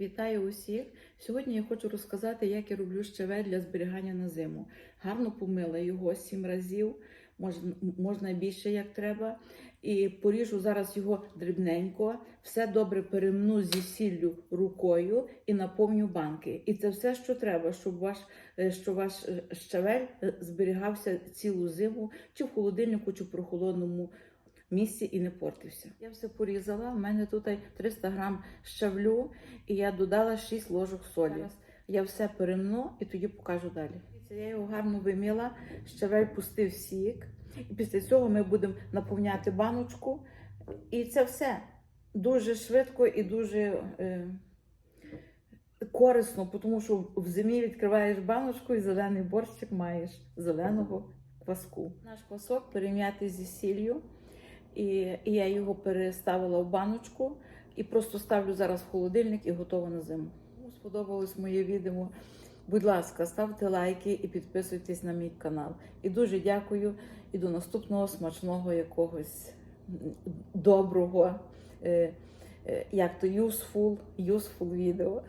Вітаю усіх! Сьогодні я хочу розказати, як я роблю щавель для зберігання на зиму. Гарно помила його сім разів, можна, більше як треба. І поріжу зараз його дрібненько, все добре перемну зі сіллю рукою і наповню банки. І це все, що треба, щоб ваш, е, щоб ваш е, щавель е, зберігався цілу зиму, чи в холодильнику, чи в прохолодному місці і не портився. Я все порізала. У мене тут 300 грам щавлю, і я додала 6 ложок солі. Зараз я все перемну і тоді покажу далі. Я його гарно виміла, щавель пустив сік. І після цього ми будемо наповняти баночку. І це все дуже швидко і дуже е, корисно, тому що в зимі відкриваєш баночку і зелений борщик маєш зеленого кваску. Наш квасок перем'ятий зі сіллю. І, я його переставила в баночку і просто ставлю зараз в холодильник і готово на зиму. Сподобалось моє відео. Будь ласка, ставте лайки і підписуйтесь на мій канал. І дуже дякую. І до наступного смачного якогось доброго, е, е, як то useful, useful відео.